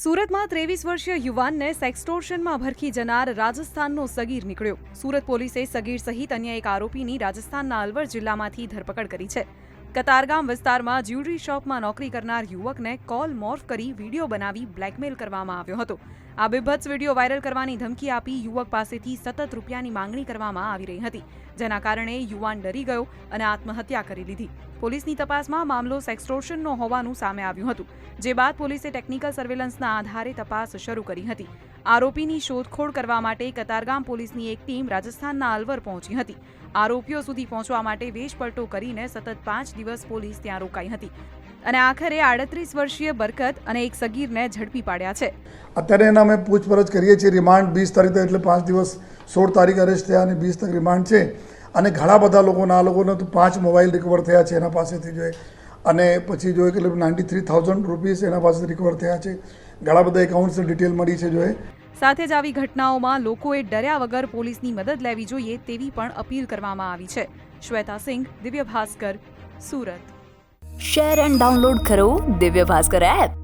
સુરતમાં ત્રેવીસ વર્ષીય યુવાનને સેક્સટોર્શનમાં ભરખી જનાર રાજસ્થાનનો સગીર નીકળ્યો. સુરત પોલીસે સગીર સહિત અન્ય એક આરોપીની રાજસ્થાનના અલવર જિલ્લામાંથી ધરપકડ કરી છે. કતારગામ વિસ્તારમાં જ્યુલરી શોપમાં નોકરી કરનાર યુવકને કોલ મોર્ફ કરી વીડિયો બનાવી બ્લેકમેલ કરવામાં આવ્યો હતો. આ બિભત્સ વીડિયો વાયરલ કરવાની ધમકી આપી યુવક પાસેથી સતત રૂપિયાની માંગણી કરવામાં આવી રહી હતી, જેના કારણે યુવાન ડરી ગયો અને આત્મહત્યા કરી લીધી. પોલીસની તપાસમાં મામલો સેક્સટોર્શનનો હોવાનું સામે આવ્યું હતું, જે બાદ પોલીસે ટેકનિકલ સર્વેલન્સના આધારે તપાસ શરૂ કરી હતી. આરોપીની શોધખોળ કરવા માટે કતારગામ પોલીસની એક ટીમ રાજસ્થાનના અલવર પહોંચી હતી. આરોપીઓ સુધી પહોંચવા માટે વેશપલટો કરીને સતત પાંચ દિવસ પોલીસ ત્યાં રોકાઈ હતી અને આખરે આડત્રીસ વર્ષીય બરકત અને એક સગીરને ઝડપી પાડ્યા છે. અત્યારે એના અમે પૂછપરછ કરીએ છીએ, રિમાન્ડ વીસ તારીખ એટલે પાંચ દિવસ સોળ તારીખ અરેસ્ટ થયા અને વીસ તારીખ રિમાન્ડ છે. અને ઘણા બધા લોકોના આ લોકોને તો પાંચ મોબાઈલ રિકવર થયા છે એના પાસેથી જોઈએ. અને પછી જોઈએ કે નાઇન્ટી થ્રી થાઉઝન્ડ રૂપીસ એના પાસેથી રિકવર થયા છે. ઘણા બધા એકાઉન્ટ્સની ડિટેલ મળી છે જોઈએ. સાથે જ આવી ઘટનાઓમાં લોકોએ ડર્યા વગર પોલીસની મદદ લેવી જોઈએ તેવી પણ અપીલ કરવામાં આવી છે. Shweta Singh Divya Bhaskar Surat. Share and download કરો દિવ્ય ભાસ્કર એપ